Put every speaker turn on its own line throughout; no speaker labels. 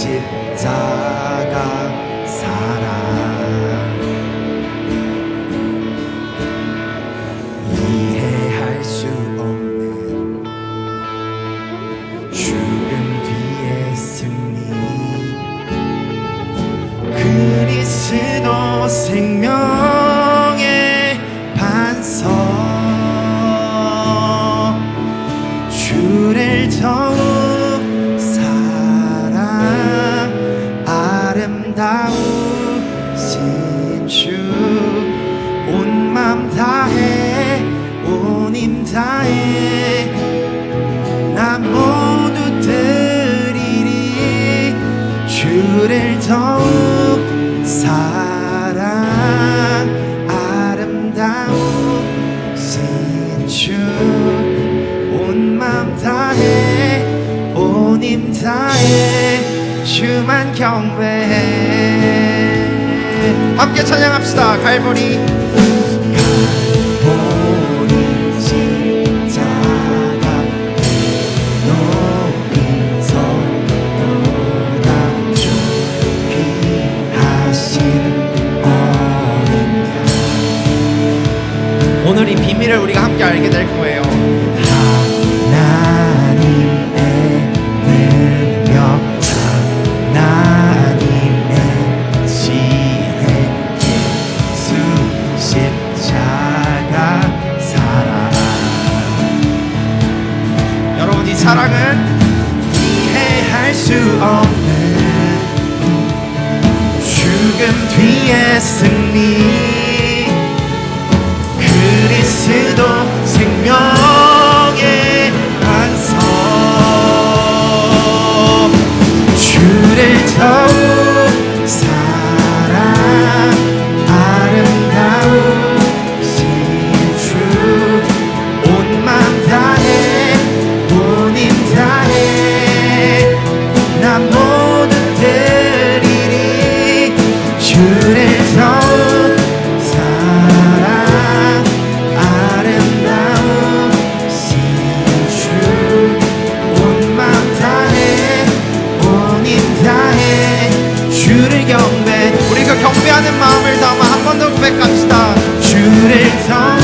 십자가 온맘 다해 온힘 다해 주만 경배해.
함께 찬양합시다 갈보리. 오늘 이 비밀을 우리가 함께 알게 될 거예요. 사랑은
이해할 수 없는 죽음 뒤의 승리. 다시도 생명
사랑하는 마음을 담아 한 번 더 고백합시다.
주를
성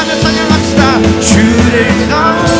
찬양하며 찬양합시다.
주를
감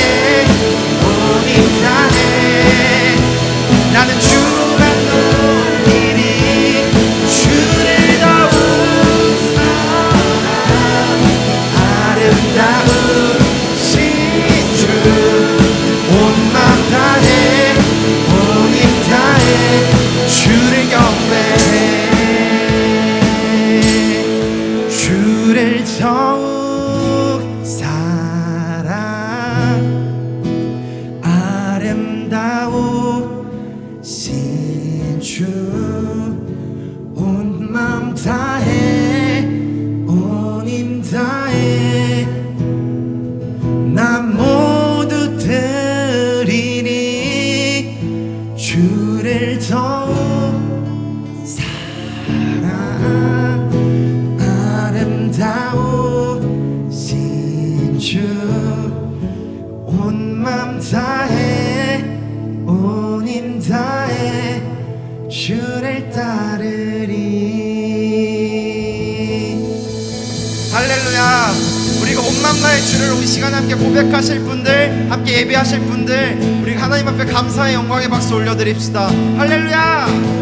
맘나의 주를 이 시간에 함께 고백하실 분들 함께 예배하실 분들 우리 하나님 앞에 감사의 영광의 박수 올려드립시다. 할렐루야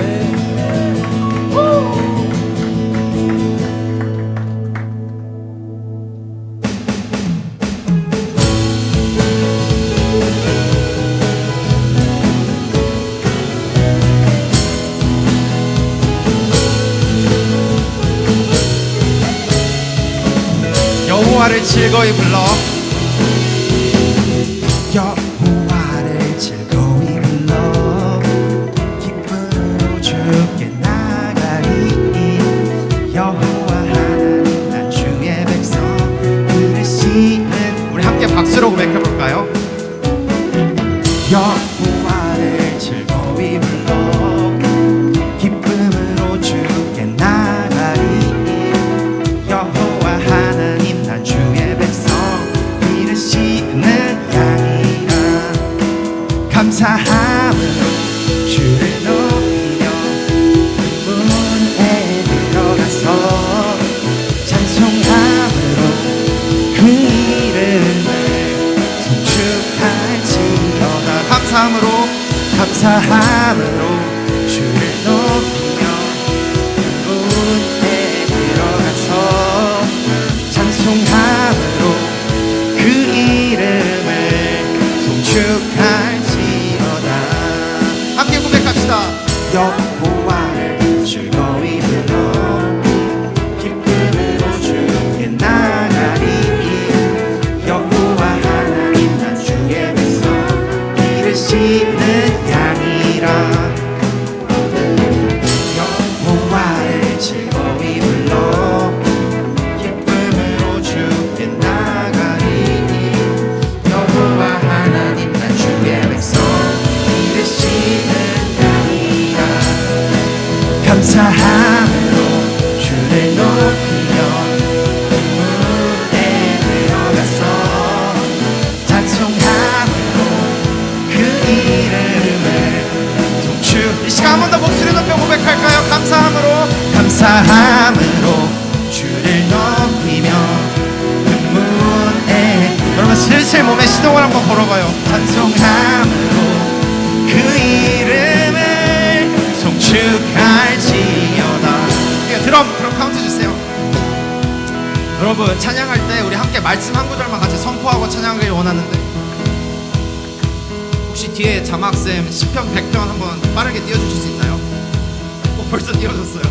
여호와를 즐거이 불러.
여 감사함으로 주를
몸에 시동을 한번 걸어봐요.
찬송함으로 그 이름을 송축할지어다.
예, 드럼 드럼 카운트 주세요. 여러분 찬양할 때 우리 함께 말씀 한 구절만 같이 선포하고 찬양하길 원하는데. 혹시 뒤에 자막쌤 10편 100편 한번 빠르게 띄워주실 수 있나요? 어, 벌써 띄워줬어요.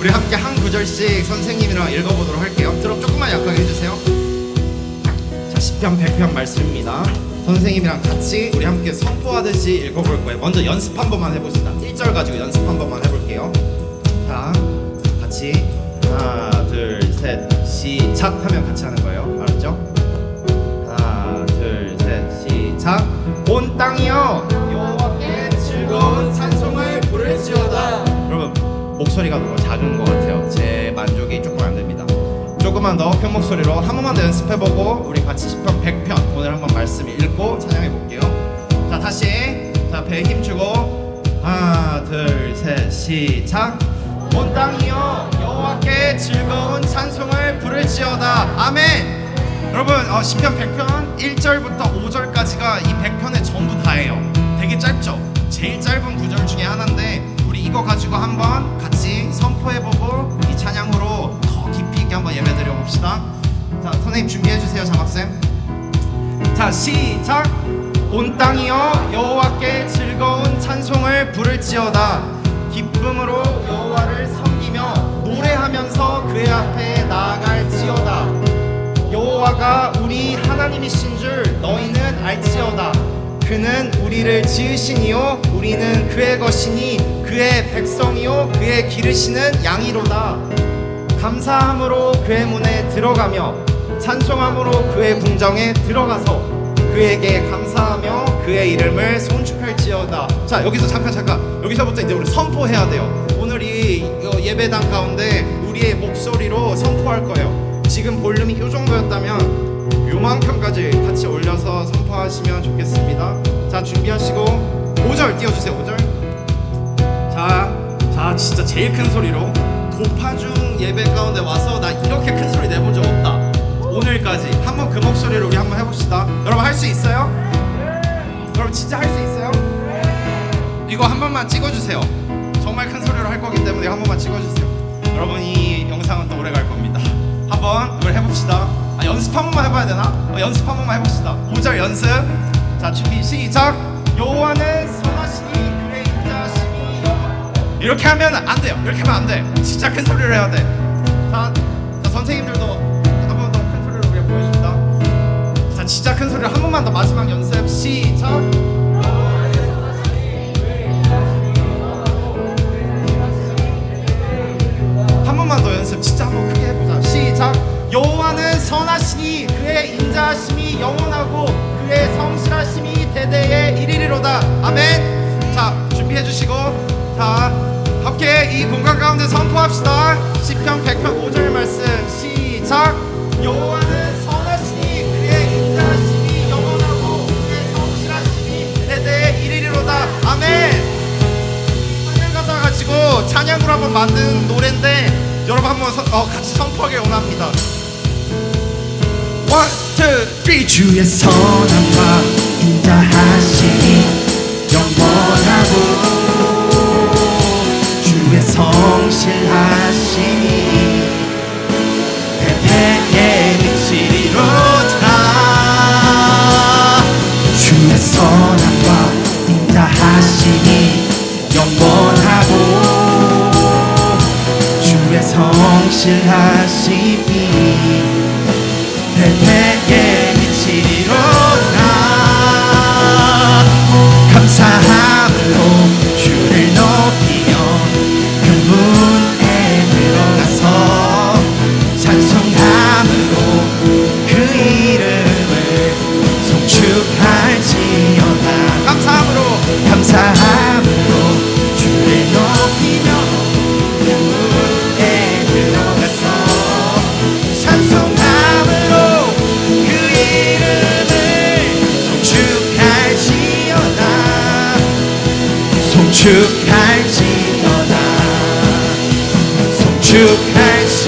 우리 함께 한 구절씩 선생님이랑 읽어보도록 할게요. 드럼 조금만 약하게 해주세요 자 10편 100편 말씀입니다. 선생님이랑 같이 우리 함께 선포하듯이 읽어볼 거예요. 먼저 연습 한 번만 해봅시다. 1절 가지고 연습 한 번만 해볼게요. 자 같이 하나 둘 셋 시작 하면 같이 하는 거예요. 알았죠? 하나 둘 셋 시작. 온 땅이여 여호와께 즐거운 찬송을 부를지어다. 여러분 목소리가 너무 작은 것 같아요. 제 만족이 조금 안 됩니다 조금
조금만 더큰 목소리로 한 번만 더 연습해보고 우리 같이 10편 100편 오늘 한번 말씀 읽고 찬양해 볼게요. 자 다시 자 배에 힘주고 하나 둘 셋 시작. 온 땅이여 여호와께 즐거운 찬송을 부를지어다 아멘. 여러분 어, 10편 100편 1절부터 5절까지가 이 100편의 전부 다예요. 되게 짧죠. 제일 짧은 구절 중에 하나인데 우리 이거 가지고 한번 같이 봅시다. 자 선생님 준비해 주세요 장학생. 자 시작. 온 땅이여 여호와께 즐거운 찬송을 부를지어다. 기쁨으로 여호와를 섬기며 노래하면서 그의 앞에 나아갈지어다. 여호와가 우리 하나님이신 줄 너희는 알지어다. 그는 우리를 지으시니요 우리는 그의 것이니 그의 백성이요 그의 기르시는 양이로다. 감사함으로 그의 문에 들어가며 찬송함으로 그의 궁정에 들어가서 그에게 감사하며 그의 이름을 송축할지어다. 자 여기서 잠깐 잠깐 여기서부터 이제 우리 선포해야 돼요. 오늘 이 어, 예배당 가운데 우리의 목소리로 선포할 거예요. 지금 볼륨이 이 정도였다면 요만큼까지 같이 올려서 선포하시면 좋겠습니다. 자 준비하시고 5절 띄워주세요. 5절. 자, 자 진짜 제일 큰 소리로 도파중 예배 가운데 와서 나 이렇게 큰 소리 내본 적 없다. 오늘까지 한번 그 목소리로 우리 한번 해봅시다. 여러분 할 수 있어요? 여러분 진짜 할 수 있어요? 이거 한 번만 찍어주세요. 정말 큰 소리로 할 거기 때문에 한 번만 찍어주세요. 여러분 이 영상은 또 오래 갈 겁니다. 한번 이걸 해봅시다. 아, 연습 한 번만 해봐야 되나? 어, 연습 한 번만 해봅시다. 5절 연습. 자 준비 시작. 여호와 이렇게 하면 안 돼요. 이렇게 하면 안 돼. 진짜 큰 소리로 해야 돼. 자, 자 선생님들도 한 번 더 큰 소리로 우리 보여줍니다. 자, 진짜 큰 소리로 한 번만 더 마지막 연습 시작. 합시다 시편 100편 5절 말씀 시작 여호와는 선하시니 그의 인자하심이 영원하고 그의 성실하심이 대대에 이르리로다 아멘 찬양 가사 가지고 찬양으로 한번 만든 노래인데 여러분 한번 선- 어, 같이 선포하길 원합니다. One.
주의 선함과 인자하심이 성실하심이 대대에 미치리로다. 주의 선함과 인자하심이 영원하고 주의 성실하 축할지어다. 송축할지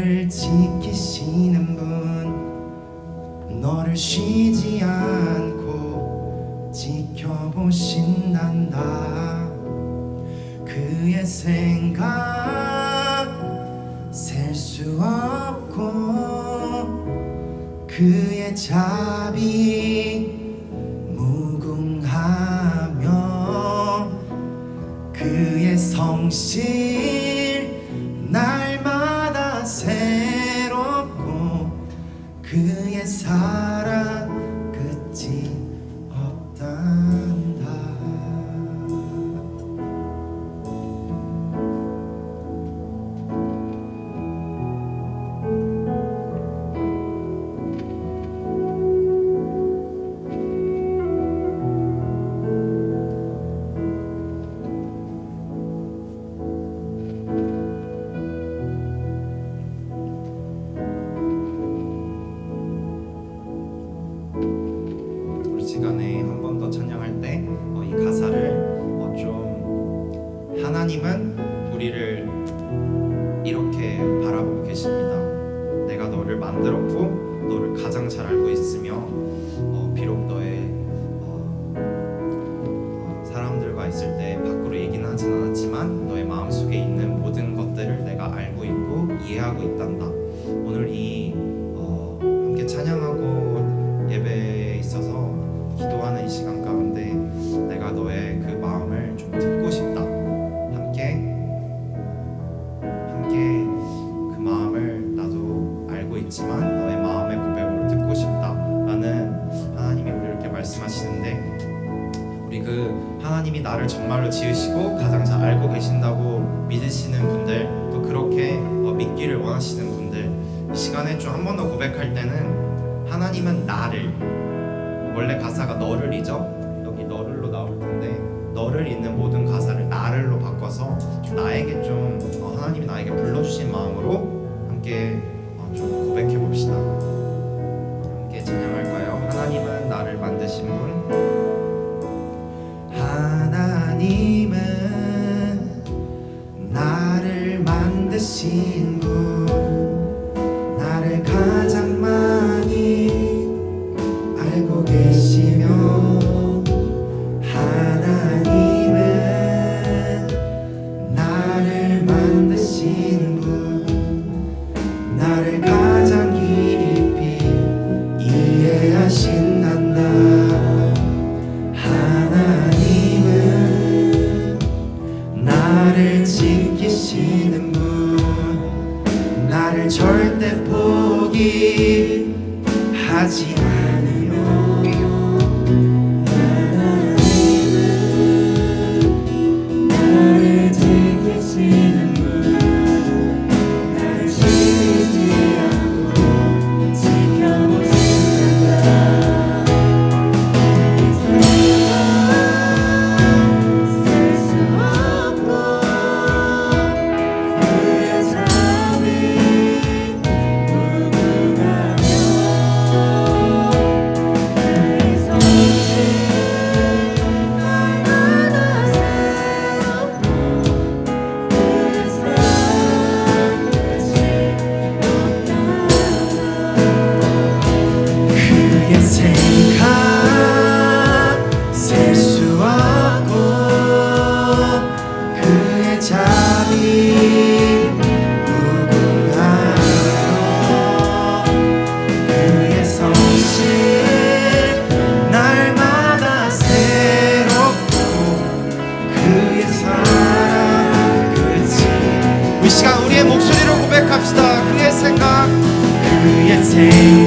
나를
지키시는 분 너를 쉬지 않고 지켜보신단다. 그의 생각 셀 수 없고 그의 자비 무궁하며 그의 성실 정말로 지으시고 가장 잘 알고 계신다고 믿으시는 분들 또 그렇게 어, 믿기를 원하시는 분들 이 시간에 좀 한 번 더 고백할 때는 하나님은 나를 원래 가사가 너를 잊어 take